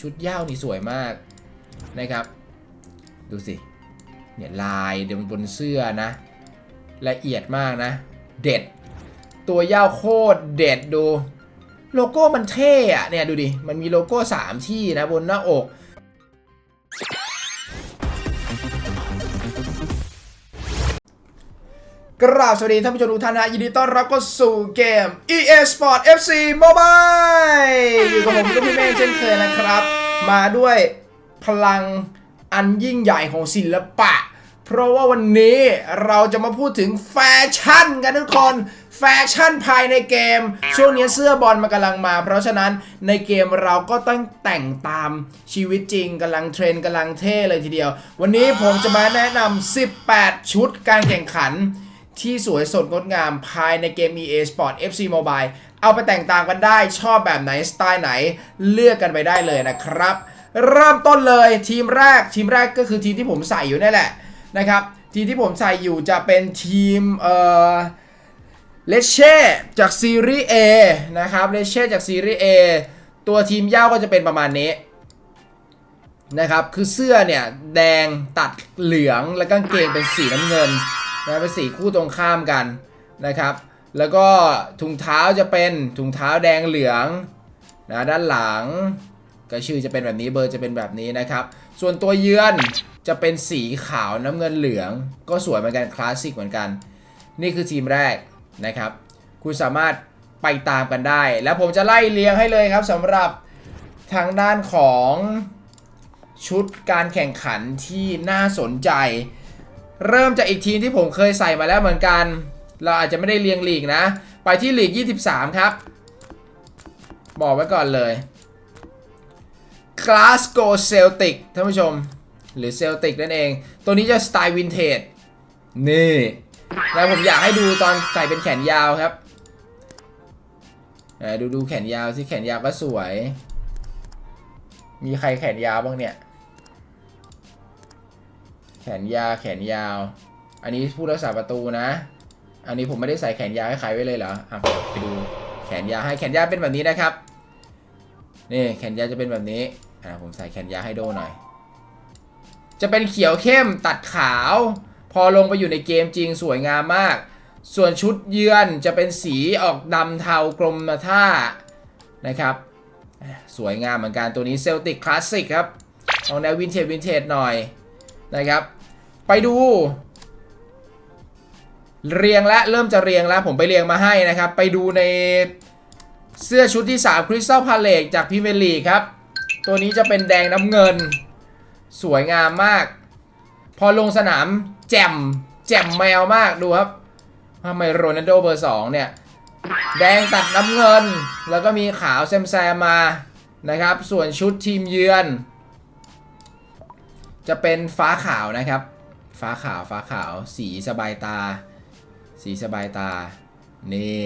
ชุดย่าวนี่สวยมากนะครับ ดูสิ เนี่ยลายเดิมบนเสื้อนะ ละเอียดมากนะ เด็ด ตัวย่าโคตรเด็ดดู โลโก้มันเท่อะเนี่ยดูดิ มันมีโลโก้ 3 ที่นะบนหน้าอก กราบสวัสดีท่านผู้ชมทุกท่านนะยินดีต้อนรับเข้าสู่เกม EA Sport FC Mobile อยู่กับผมก็พี่เมฆเช่นเคยนะครับ มาด้วยพลังอันยิ่งใหญ่ของศิลปะ เพราะว่าวันนี้เราจะมาพูดถึงแฟชั่นกันทุกคนแฟชั่นภายในเกม ช่วงนี้เสื้อบอลมันกำลังมา เพราะฉะนั้นในเกมเราก็ต้องแต่งตามชีวิตจริงกำลังเทรนกำลังเท่เลยทีเดียว วันนี้ผมจะมาแนะนำ18 ชุดการแข่งขัน ที่สวยสดงดงามภายในเกม EA Sport FC Mobile เอาไปแต่งต่างกันได้ชอบแบบไหนสไตล์ไหนเลือกกันไปได้เลยนะครับ เริ่มต้นเลยทีมแรกทีมแรกก็คือทีมที่ผมใส่อยู่นี่แหละนะครับทีมที่ผมใส่อยู่จะเป็นทีมเอ่อเลเช่จากซีรีส์ A นะครับเลเช่จากซีรีส์ A ตัวทีมย่าก็จะเป็นประมาณนี้นะครับคือเสื้อเนี่ยแดงตัดเหลืองแล้วกางเกงเป็นสีน้ำเงิน นะเป็นสีคู่ตรงข้ามกันนะครับ แล้วก็ถุงเท้าจะเป็นถุงเท้าแดงเหลืองนะด้านหลัง ก็ชื่อจะเป็นแบบนี้เบอร์จะเป็นแบบนี้นะครับ ส่วนตัวเยือนจะเป็นสีขาวน้ำเงินเหลือง ก็สวยเหมือนกันคลาสสิกเหมือนกัน นี่คือทีมแรกนะครับ คุณสามารถไปตามกันได้ แล้วผมจะไล่เรียงให้เลยครับสำหรับทางด้านของชุดการแข่งขันที่น่าสนใจ เริ่มจากอีกทีมที่ผมเคยใส่มาแล้วเหมือนกัน เราอาจจะไม่ได้เรียงลีกนะ ไปที่ลีก 23 ครับ บอกไว้ก่อนเลย Glasgow Celtic ท่านผู้ชม หรือ Celtic นั่นเอง ตัวนี้จะสไตล์วินเทจ นี่แล้วผมอยากให้ดูตอนใส่เป็นแขนยาวครับดูดูแขนยาวสิแขนยาวก็สวย มีใครแขนยาวบ้างเนี่ย แขนยาวแขนยาว อันนี้ผู้รักษาประตูนะ อันนี้ผมไม่ได้ใส่แขนยาวให้ใครไว้เลยเหรออะไปดูแขนยาวให้แขนยาวเป็นแบบนี้นะครับนี่แขนยาวจะเป็นแบบนี้อ่าผมใส่แขนยาวให้โดหน่อย จะเป็นเขียวเข้มตัดขาว พอลงไปอยู่ในเกมจริงสวยงามมาก ส่วนชุดเยือนจะเป็นสีออกดำเทากรมท่านะครับ สวยงามเหมือนกันตัวนี้เซลติกคลาสสิกครับออกแนววินเทจวินเทจหน่อย นะครับ ไปดู เรียงแล้วเริ่มจะเรียงแล้ว ผมไปเรียงมาให้นะครับ ไปดูในเสื้อชุดที่3 Crystal Palace จากพิเมลีครับ ตัวนี้จะเป็นแดงน้ำเงิน สวยงามมาก พอลงสนามแจ่มแจ่มแมวมากดูครับทำไมโรนัลโดเบอร์ 2 เนี่ย แดงตัดน้ำเงิน แล้วก็มีขาวแซมแซมมานะครับ ส่วนชุดทีมเยือน จะเป็นฟ้าขาวนะครับ ฟ้าขาวฟ้าขาว สีสบายตา สีสบายตา นี่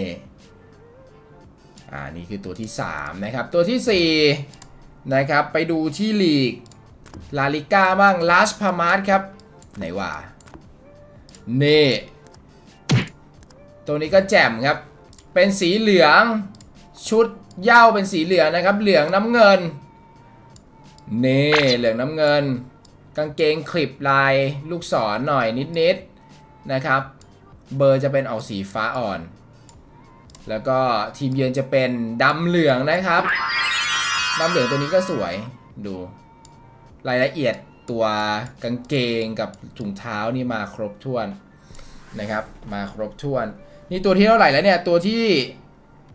อ่านี่คือตัวที่ 3 นะครับ ตัวทีสี่4 นะครับ ไปดูที่ลีก ลาลิก้าบ้างลาสพามาสครับ ไหนว่านี่ตัวนี้ก็แจ่มครับ เป็นสีเหลืองชุดเย้าเป็นสีเหลืองนะครับ เหลืองน้ำเงินนี่เหลืองน้ำเงิน กางเกงคลิปลายลูกศรหน่อยนิดๆนะครับ เบอร์จะเป็นออกสีฟ้าอ่อน แล้วก็ทีมเยือนจะเป็นดำเหลืองนะครับดำเหลืองตัวนี้ก็สวยดู รายละเอียดตัวกางเกงกับถุงเท้านี่มาครบถ้วนนะครับ มาครบถ้วน นี่ตัวที่เท่าไหร่แล้วเนี่ยตัวที่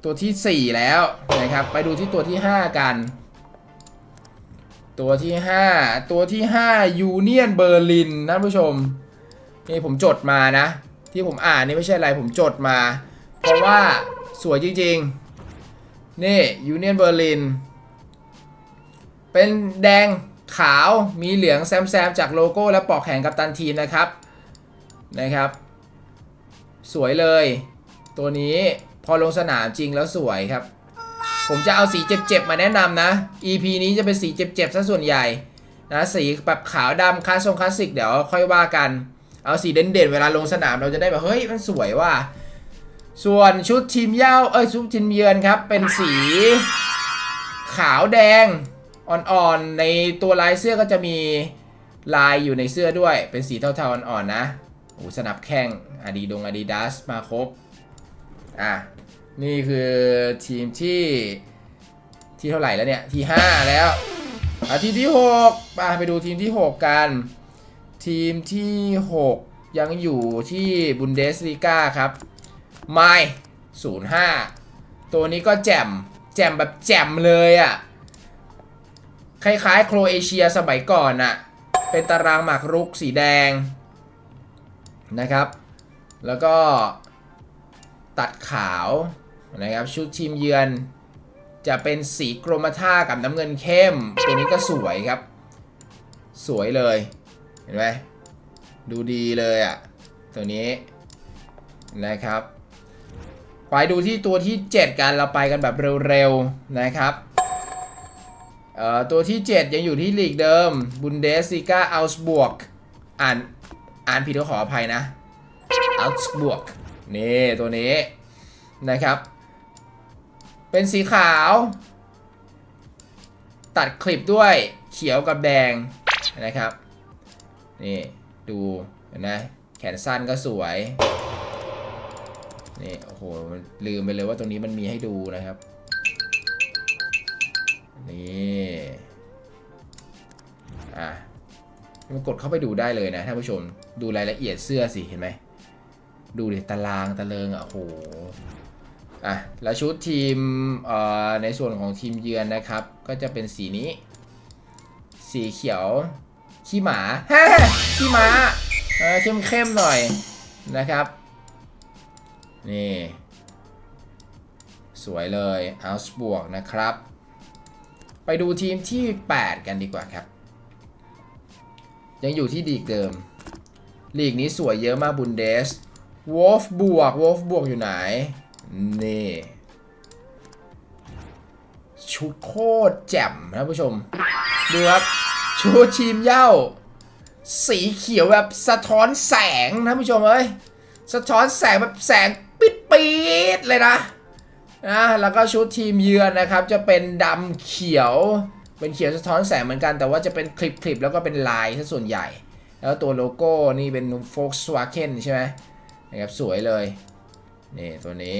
ตัวที่ 4 แล้วนะครับ ไปดูที่ตัวที่ 5 กัน ตัวที่ 5 ตัวที่5ยูเนียนเบอร์ลินนะผู้ชม นี่ผมจดมานะ ที่ผมอ่านนี่ไม่ใช่อะไรผมจดมา เพราะว่าสวยจริงๆ นี่ยูเนียนเบอร์ลิน เป็นแดงขาวมีเหลืองแซมแซมจากโลโก้และปอกแขนกับตันทีมนะครับนะครับ สวยเลย ตัวนี้พอลงสนามจริงแล้วสวยครับ ผมจะเอาสีเจ็บๆมาแนะนำนะ EP นี้จะเป็นสีเจ็บๆซะส่วนใหญ่นะสีแบบขาวดำคลาสงคลาสสิกเดี๋ยวค่อยว่ากัน เอาสีเด่นๆเวลาลงสนามเราจะได้แบบเฮ้ยมันสวยว่ะส่วนชุดทีมเย้าเอ้ยชุดทีมเยือนครับ เป็นสีขาวแดงอ่อนๆในตัวลายเสื้อก็จะมีลายอยู่ในเสื้อด้วย เป็นสีเทาๆอ่อนๆนะโอ้สนับแข้งอาดีดงอาดิดาสมาครบอะ นี่คือทีมที่ที่เท่าไหร่แล้วเนี่ย ที่ 5 แล้วอะทีมที่6มาไปดูทีมที่ 6 กัน ทีมที่ 6 ยังอยู่ที่บุนเดสลีกาครับไม05ตัวนี้ก็แจ่ม แจ่มแบบแจ่มเลยอะ่ะ คล้ายๆ โครเอเชียสมัยก่อนน่ะ เป็นตารางหมากรุกสีแดงนะครับ แล้วก็ตัดขาว นะครับชุดทีมเยือนจะเป็นสีกรมท่ากับน้ำเงินเข้ม ตัวนี้ก็สวยครับ สวยเลย เห็นไหมดูดีเลยอะ่ะ ตัวนี้นะครับ ไปดูที่ตัวที่ 7 กันเราไปกันแบบเร็วๆนะครับเอ่อตัวที่ 7 ยังอยู่ที่ลีกเดิมบุนเดส i กาอัลส์บวกอ่านอ่านผิดก็ขออภัยนะอัลส์บวกนี่ตัวนี้นะครับ เป็นสีขาว ตัดคลิปด้วยเขียวกับแดงนะครับ นี่ดูเห็นไหมแขนสั้นก็สวย นี่ โอ้โห ลืมไปเลยว่าตรงนี้มันมีให้ดูนะครับ นี่อะมันกดเข้าไปดูได้เลยนะท่านผู้ชม ดูรายละเอียดเสื้อสิ เห็นไหม ดูดิตารางตะเลิงอะโอ้โห อะแล้วชุดทีมเอ่อในส่วนของทีมเยือนนะครับ ก็จะเป็นสีนี้ สีเขียว ขี้หมาฮ่ขี้หมาเออเข้มๆหน่อยนะครับ นี่ สวยเลยอัลส์บวกนะครับ ไปดูทีมที่ 8 กันดีกว่าครับ ยังอยู่ที่ลีกเดิมลีกนี้สวยเยอะมากบุนเดสวอลฟบวกวอลฟบวกอยู่ไหน นี่ ชุดโคตรแจ่มนะผู้ชม ดูครับ ชุดทีมเย้าสีเขียวแบบสะท้อนแสงนะผู้ชมเอ้ย สะท้อนแสงแบบแสงปิดปีดเลยนะนะแล้วก็ชุดทีมเยือนนะครับ จะเป็นดำเขียว เป็นเขียวสะท้อนแสงเหมือนกัน แต่ว่าจะเป็นคลิปคลิปแล้วก็เป็นลายซะส่วนใหญ่ แล้วตัวโลโก้นี่เป็น Volkswagen ใช่ไหมนะครับสวยเลย นี่ตัวนี้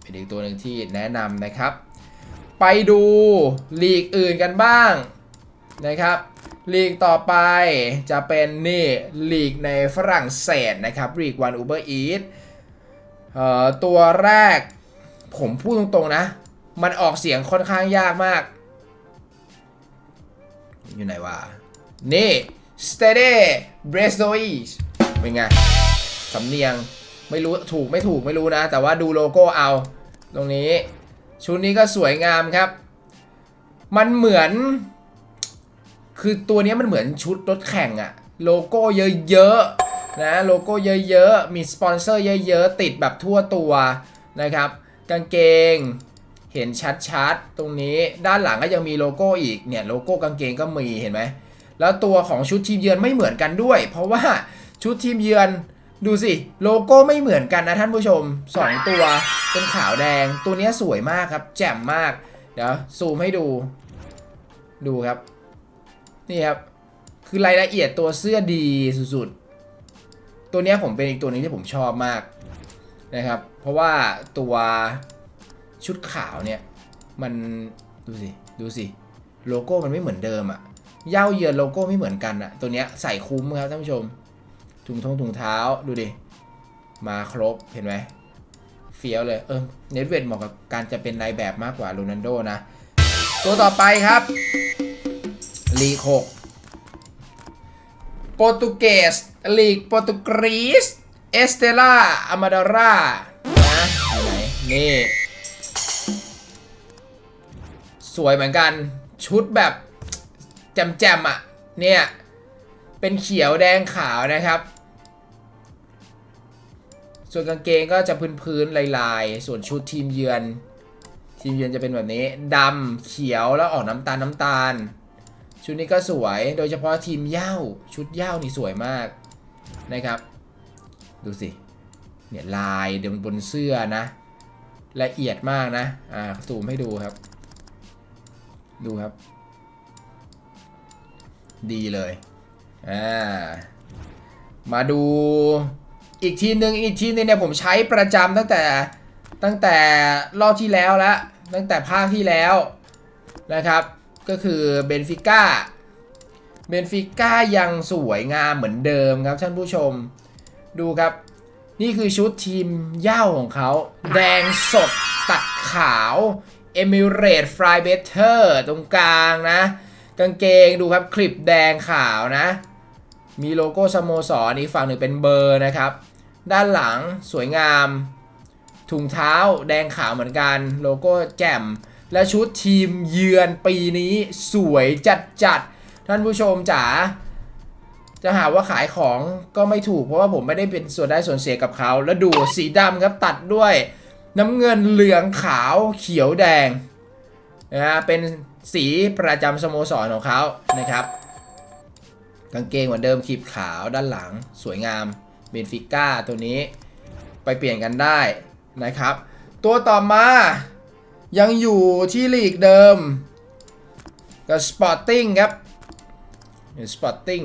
เป็นอีกตัวหนึ่งที่แนะนำนะครับ ไปดูลีกอื่นกันบ้างนะครับลีกต่อไปจะเป็นนี่ลีกในฝรั่งเศสนะครับลีกวันอูเบอร์อีทเอ่อตัวแรกผมพูดตรงๆนะ มันออกเสียงค่อนข้างยากมาก อยู่ไหนวะ นี่ s t e d y b r e s o i s เป็นไง สำเนียง ไม่รู้ถูกไม่ถูกไม่รู้นะ แต่ว่าดูโลโก้เอา ตรงนี้ ชุดนี้ก็สวยงามครับ มันเหมือน คือตัวนี้มันเหมือนชุดรถแข่งอะโลโก้เยอะๆนะโลโก้เยอะๆมีสปอนเซอร์เยอะๆติดแบบทั่วตัวนะครับ กางเกงเห็นชัดๆ ตรงนี้ด้านหลังก็ยังมีโลโก้อีกเนี่ยโลโก้กางเกงก็มีเห็นไหมแล้วตัวของชุดทีมเยือนไม่เหมือนกันด้วย เพราะว่าชุดทีมเยือน ดูสิ โลโก้ไม่เหมือนกันนะท่านผู้ชม 2 ตัว เป็นขาวแดง ตัวนี้สวยมากครับ แจ่มมาก เดี๋ยวซูมให้ดู ดูครับ นี่ครับ คือรายละเอียดตัวเสื้อดีสุดๆ ตัวนี้ผมเป็นอีกตัวหนึงที่ผมชอบมากนะครับ เพราะว่าตัวชุดขาวเนี่ย มันดูสิ ดูสิ โลโก้มันไม่เหมือนเดิมอะเย่าเยือนโลโก้ไม่เหมือนกันอะตัวนี้ใส่คุ้มครับท่านผู้ชม ถุงทงถุงเท้าดูดิ มาครบเห็นไหมเฟี้ยวเลย เออเนตเวดเหมาะกับการจะเป็นนายแบบมากกว่าโรนัลโดนะ ตัวต่อไปครับ ลีก6โปรตุเกสลีกโปรตุกรีสเอสเตล่าอามาดาร่านะไหนนี่ สวยเหมือนกันชุดแบบแจมๆอะ เนี่ย เป็นเขียวแดงขาวนะครับ ส่วนกางเกงก็จะพื้นๆลายๆ ส่วนชุดทีมเยือน ทีมเยือนจะเป็นแบบนี้ดำเขียวแล้วออกน้ำตาลน้ำตาล ชุดนี้ก็สวยโดยเฉพาะทีมเย้าชุดเย้านี่สวยมากนะครับ ดูสิเนี่ยลายเดิมบนเสื้อนะ ละเอียดมากนะอ่าซูมให้ดูครับ ดูครับ ดีเลยอ่ามาดู อีกทีมหนึ่งอีกทีมนึงเนี่ยผมใช้ประจำตั้งแต่ตั้งแต่รอบที่แล้วล้วตั้งแต่ภาคที่แล้วนะครับ ก็คือเบนฟิก้าเบนฟิก้ายังสวยงามเหมือนเดิมครับท่านผู้ชมดูครับ นี่คือชุดทีมเย้าของเขา แดงสดตัดขาวเอมิเรตฟลายเบเตอร์ตรงกลางนะ กางเกงดูครับคลิปแดงขาวนะ มีโลโก้สโมสรอีกฝั่งหนึ่งเป็นเบอร์นะครับ ด้านหลังสวยงาม ถุงเท้าแดงขาวเหมือนกัน โลโก้แจ่ม และชุดทีมเยือนปีนี้สวยจัดจัดท่านผู้ชมจ๋าจะหาว่าขายของก็ไม่ถูกเพราะว่าผมไม่ได้เป็นส่วนได้ส่วนเสียกับเขา แล้วดูสีดำครับตัดด้วย น้ำเงินเหลืองขาวเขียวแดงนะฮะเป็นสีประจำสโมสรของเขานะครับ กางเกงเหมือนเดิมขีบขาวด้านหลังสวยงาม เบนฟิก้าตัวนี้ไปเปลี่ยนกันได้นะครับ ตัวต่อมายังอยู่ที่ลีกเดิมกับสปอร์ติ้งครับสปอร์ติ้ง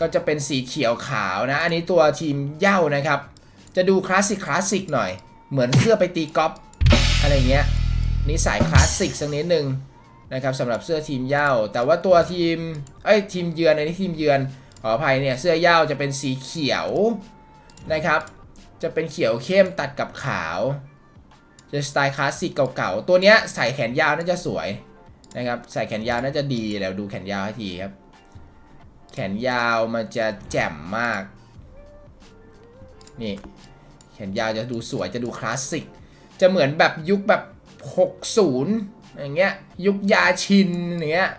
ก็จะเป็นสีเขียวขาวนะ อันนี้ตัวทีมเย้านะครับ จะดูคลาสสิกคลาสสิกหน่อย เหมือนเสื้อไปตีกอล์ฟอะไรเงี้ยนี่สายคลาสสิกสักนิดนึงนะครับสำหรับเสื้อทีมเย้าแต่ว่าตัวทีมเอ้ทีมเยือนอันนี้ทีมเยือน ขออภัยเนี่ยเสื้อเย้าจะเป็นสีเขียวนะครับ จะเป็นเขียวเข้มตัดกับขาว จะสไตล์คลาสสิกเก่าๆ ตัวเนี้ยใส่แขนยาวน่าจะสวยนะครับ ใส่แขนยาวน่าจะดีแล้วดูแขนยาวให้ทีครับ แขนยาวมันจะแจ่มมาก นี่ แขนยาวจะดูสวยจะดูคลาสสิก จะเหมือนแบบยุคแบบ 60 อย่างเงี้ย ยุคยาชินอย่างเงี้ย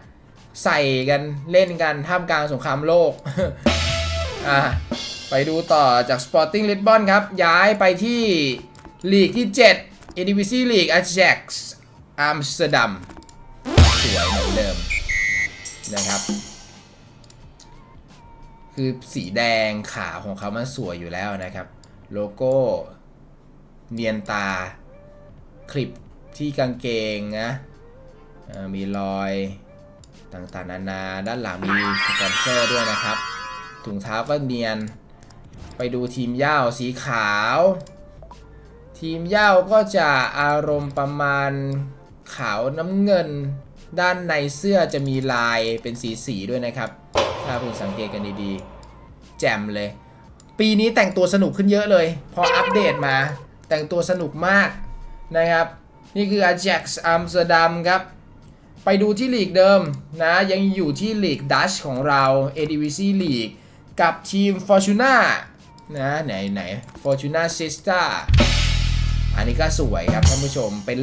ใส่กันเล่นกันท่ามกลางสงครามโลก อะไปดูต่อจาก Sporting Lisbon ครับ ย้ายไปที่ลีกที่7 e d i v i s i e League Ajax Amsterdam สวยเหมือนเดิมนะครับ คือสีแดงขาวของเขามันสวยอยู่แล้วนะครับ โลโก้เนียนตา คลิปที่กางเกงนะมีรอย ต่างๆนานา ด้านหลังมีสปอนเซอร์ด้วยนะครับ ถุงเท้าก็เนียน ไปดูทีมเย้าสีขาว ทีมเย้าก็จะอารมณ์ประมาณขาวน้ำเงิน ด้านในเสื้อจะมีลายเป็นสีสีๆด้วยนะครับ ถ้าคุณสังเกตกันดีๆ แจ่มเลย ปีนี้แต่งตัวสนุกขึ้นเยอะเลย พออัปเดตมา แต่งตัวสนุกมากนะครับ นี่คือ Ajax Amsterdam ครับ ไปดูที่ลีกเดิมนะ ยังอยู่ที่ลีกดัชของเรา Eredivisie League กับทีม Fortuna นะไหนไหน Fortuna Sister อันนี้ก็สวยครับท่านผู้ชมเป็น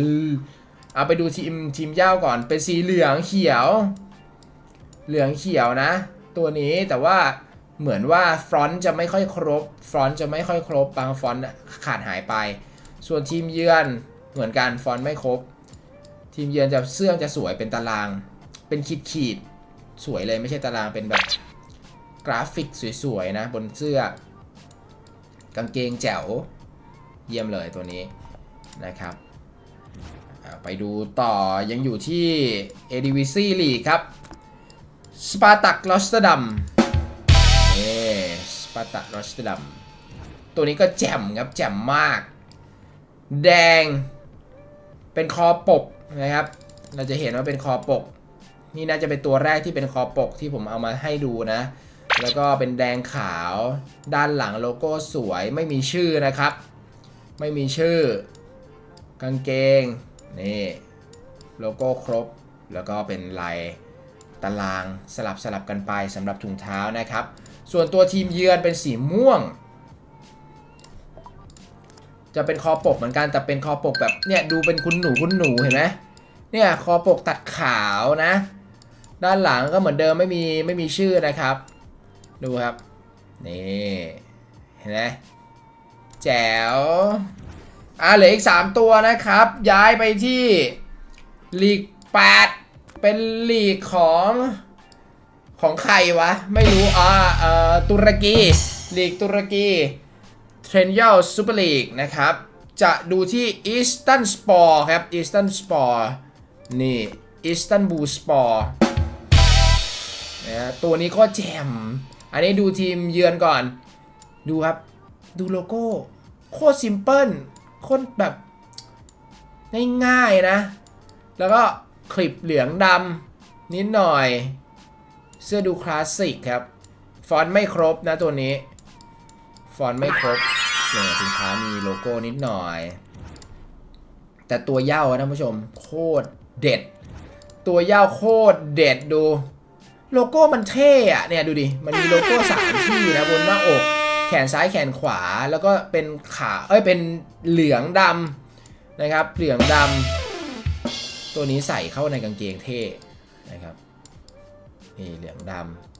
เอาไปดูทีมทีมเย้าก่อน เป็นสีเหลืองเขียว เหลืองเขียวนะ ตัวนี้แต่ว่าเหมือนว่าฟรอนต์จะไม่ค่อยครบ ฟรอนต์จะไม่ค่อยครบบางฟอนต์ขาดหายไป ส่วนทีมเยือนเหมือนกันฟอนต์ไม่ครบ ทีมเยือนจะเสื้อจะสวยเป็นตาราง เป็นขีดขีดสวยเลยไม่ใช่ตารางเป็นแบบกราฟิกสวยๆนะ บนเสื้อ กางเกงแจ๋ว เยี่ยมเลยตัวนี้นะครับไปดูต่อยังอยู่ที่ a d v c l e a g u ครับสปาตักลอสเตดัมนี่สปาตักลอสเตดัมตัวนี้ก็แจ่มครับ แจ่มมาก แดง เป็นคอปก นะครับ เราจะเห็นว่าเป็นคอปก นี่น่าจะเป็นตัวแรกที่เป็นคอปกที่ผมเอามาให้ดูนะ แล้วก็เป็นแดงขาว ด้านหลังโลโก้สวยไม่มีชื่อนะครับ ไม่มีชื่อ กางเกง นี่โลโก้ครบ แล้วก็เป็นลายตารางสลับสลับกันไปสำหรับถุงเท้านะครับ ส่วนตัวทีมเยือนเป็นสีม่วง จะเป็นคอปกเหมือนกันแต่เป็นคอปกแบบเนี่ยดูเป็นคุณหนูคุณหนูเห็นไหมเนี่ยคอปกตัดขาวนะ ด้านหลังก็เหมือนเดิมไม่มีไม่มีชื่อนะครับ ดูครับนี่เห็นไหมแจ๋วอ่าเหลืออีก 3 ตัวนะครับ ย้ายไปที่ลีก8เป็นลีกของของใครวะ ไม่รู้อ่าเอ่อตุรกีลีกตุรกี เทรนยัลซูเปอร์ลีกนะครับ จะดูที่อิสตันสปอร์ครับอิสตันสปอร์นี่อิสตันบูลสปอร์นะฮะตัวนี้ก็แจ่มอันนี้ดูทีมเยือนก่อน ดูครับ ดูโลโก้ โคตรซิมเพิลโคตรแบบง่ายๆนะ แล้วก็คลิปเหลืองดำนิดหน่อย เสื้อดูคลาสสิกครับ ฟอนต์ไม่ครบนะตัวนี้ ฟอนต์ไม่ครบ เนี่ยสินค้ามีโลโก้นิดหน่อย แต่ตัวย่าอะท่านผู้ชม โคตรเด็ด ตัวย่าโคตรเด็ดดู โลโก้มันเท่อะเนี่ยดูดิ มันมีโลโก้สามที่นะบนหน้าอก แขนซ้ายแขนขวาแล้วก็เป็นขาเอ้ยเป็นเหลืองดำนะครับ เหลืองดำตัวนี้ใส่เข้าในกางเกงเท่นะครับนี่เหลืองด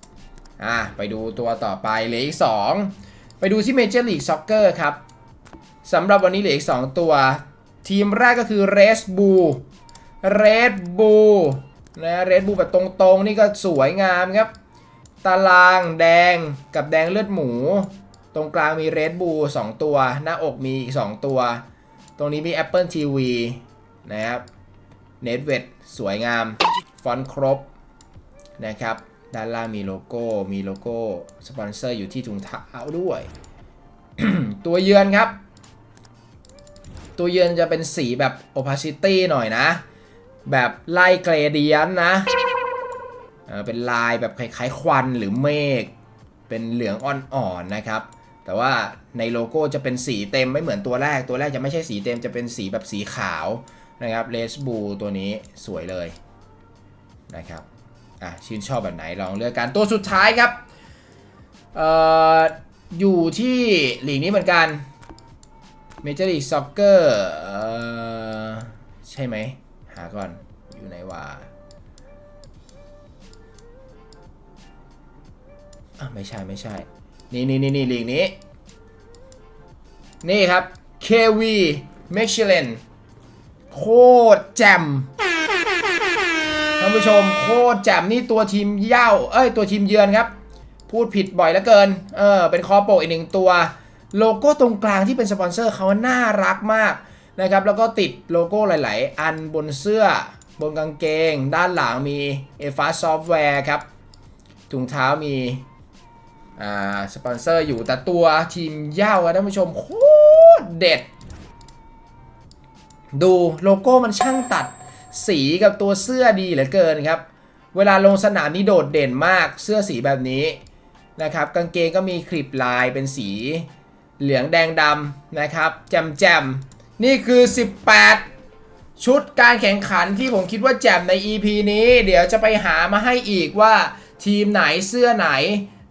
ำอะไปดูตัวต่อไปเหลืออีก2 ไปดูที่ Major League Soccer ครับสำหรับวันนี้เหลืออีก 2 ตัว ทีมแรกก็คือ Red Bull Red Bull นะ Red Bull แบบตรงๆ นี่ก็สวยงามครับ ตารางแดงกับแดงเลือดหมู ตรงกลางมี Red Bull 2ตัว หน้าอกมีอีก 2 ตัว ตรงนี้มี Apple TV นะครับเน t เว t สวยงาม ฟอนต์ครบนะครับ ด้านล่างมีโลโก้ มีโลโก้สปอนเซอร์อยู่ที่ถุงเท้าด้วย ตัวเยือนครับ ตัวเยือนจะเป็นสีแบบ opacity หน่อยนะ แบบไล่เกรเดียนนะ เป็นลายแบบคล้ายๆควันหรือเมฆ เป็นเหลืองอ่อนๆนะครับ แต่ว่าในโลโก้จะเป็นสีเต็มไม่เหมือนตัวแรก ตัวแรกจะไม่ใช่สีเต็มจะเป็นสีแบบสีขาวนะครับเลสบูตัวนี้สวยเลยนะครับ อะชื่นชอบแบบไหนลองเลือกกันตัวสุดท้ายครับเอ่ออยู่ที่หลีกนี้เหมือนกัน Major League Soccer เอ่อใช่ไหม หาก่อนอยู่ไหนวะอะไม่ใช่ไม่ใช่ นี่นี่นี่นี่ลีกนี้ นี่ครับ KV Michelin โคตรแจ่ม ท่านผู้ชมโคตรแจ่มนี่ตัวทีมเย่าเอ้ยตัวทีมเยือนครับ พูดผิดบ่อยเหลือเกิน เออเป็นคอโปกอีกหนึ่งตัว โลโก้ตรงกลางที่เป็นสปอนเซอร์เขาน่ารักมากนะครับแล้วก็ติดโลโก้หลาย ๆ อันบนเสื้อบนกางเกง ด้านหลังมีเอฟ้าซอฟต์แวร์ครับถุงเท้ามีอ่าสปอนเซอร์อยู่แต่ตัวทีมเย่าอะท่านผู้ชมโคตรเด็ด ดูโลโก้มันช่างตัด สีกับตัวเสื้อดีเหลือเกินครับ เวลาลงสนามนี่โดดเด่นมากเสื้อสีแบบนี้นะครับ กางเกงก็มีคลิปลายเป็นสี เหลืองแดงดำนะครับ แจมแจมนี่คือ 18 ชุดการแข่งขันที่ผมคิดว่าแจมใน EP นี้ เดี๋ยวจะไปหามาให้อีกว่าทีมไหนเสื้อไหน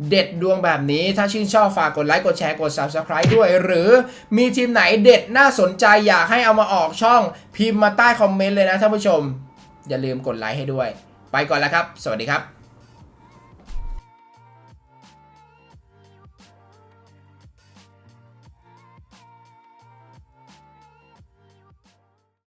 เด็ดดวงแบบนี้ถ้าชื่นชอบฝากกดไลค์กดแชร์กด Subscribe ด้วย หรือมีทีมไหนเด็ดน่าสนใจอยากให้เอามาออกช่องพิมพ์มาใต้คอมเมนต์เลยนะท่านผู้ชม อย่าลืมกดไลค์ให้ด้วย ไปก่อนแล้วครับ สวัสดีครับ